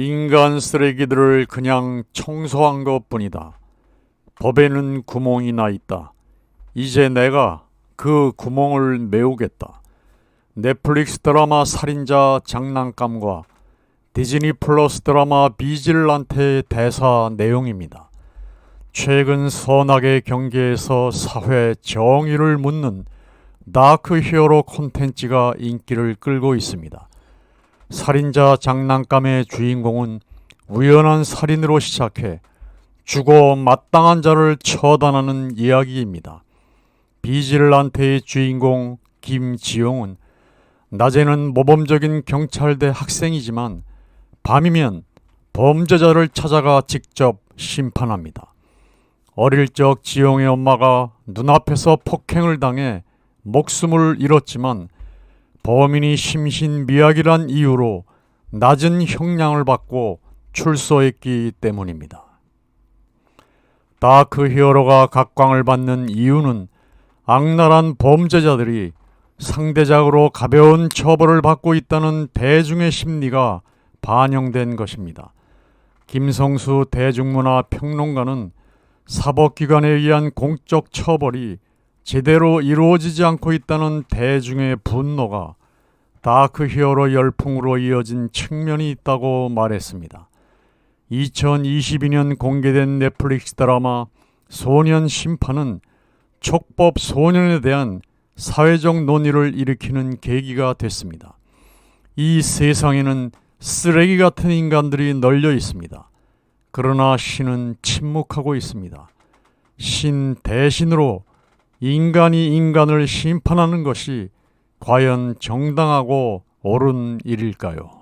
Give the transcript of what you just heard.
인간 쓰레기들을 그냥 청소한 것 뿐이다. 법에는 구멍이 나 있다. 이제 내가 그 구멍을 메우겠다. 넷플릭스 드라마 살인자 장난감과 디즈니 플러스 드라마 비질란테의 대사 내용입니다. 최근 선악의 경계에서 사회 정의를 묻는 다크 히어로 콘텐츠가 인기를 끌고 있습니다. 살인자 장난감의 주인공은 우연한 살인으로 시작해 죽어 마땅한 자를 처단하는 이야기입니다. 비질란테의 주인공 김지용은 낮에는 모범적인 경찰대 학생이지만 밤이면 범죄자를 찾아가 직접 심판합니다. 어릴 적 지용의 엄마가 눈앞에서 폭행을 당해 목숨을 잃었지만 범인이 심신미약이란 이유로 낮은 형량을 받고 출소했기 때문입니다. 다크 히어로가 각광을 받는 이유는 악랄한 범죄자들이 상대적으로 가벼운 처벌을 받고 있다는 대중의 심리가 반영된 것입니다. 김성수 대중문화 평론가는 사법기관에 의한 공적 처벌이 제대로 이루어지지 않고 있다는 대중의 분노가 다크 히어로 열풍으로 이어진 측면이 있다고 말했습니다. 2022년 공개된 넷플릭스 드라마 소년 심판은 촉법 소년에 대한 사회적 논의를 일으키는 계기가 됐습니다. 이 세상에는 쓰레기 같은 인간들이 널려 있습니다. 그러나 신은 침묵하고 있습니다. 신 대신으로 인간이 인간을 심판하는 것이 과연 정당하고 옳은 일일까요?